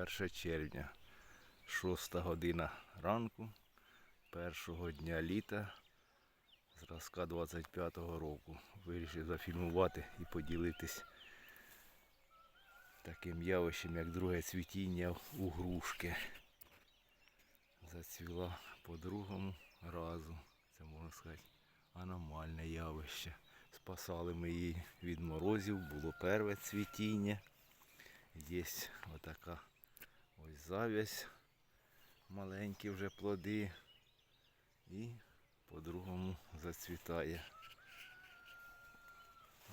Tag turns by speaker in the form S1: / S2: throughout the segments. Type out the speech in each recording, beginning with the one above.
S1: 1 червня, 6 година ранку, першого дня літа, зразка 25-го року. Вирішив зафільмувати і поділитись таким явищем, як друге цвітіння у грушки. Зацвіла по другому разу. Це можна сказати аномальне явище. Спасали ми її від морозів, було перше цвітіння. Є отака ось завязь, маленькі вже плоди. І по-другому зацвітає.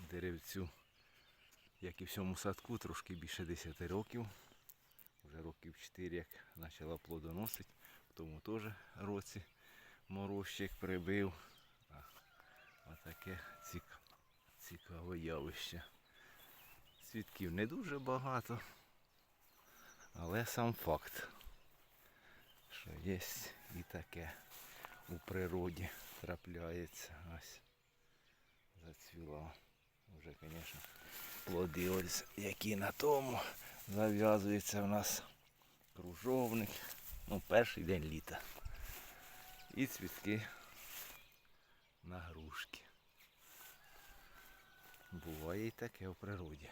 S1: Деревцю, як і всьому садку, трошки більше 10 років. Вже років 4 як почала плодоносити. В тому теж році морозчик прибив. А, цікаве, цікаве явище. Свідків не дуже багато, але сам факт, що є і таке у природі трапляється. Ось зацвіла. Вже, звісно, плоди ось які на тому зав'язується в нас кружовник. Ну, перший день літа. І цвітки на грушки. Буває і таке в природі.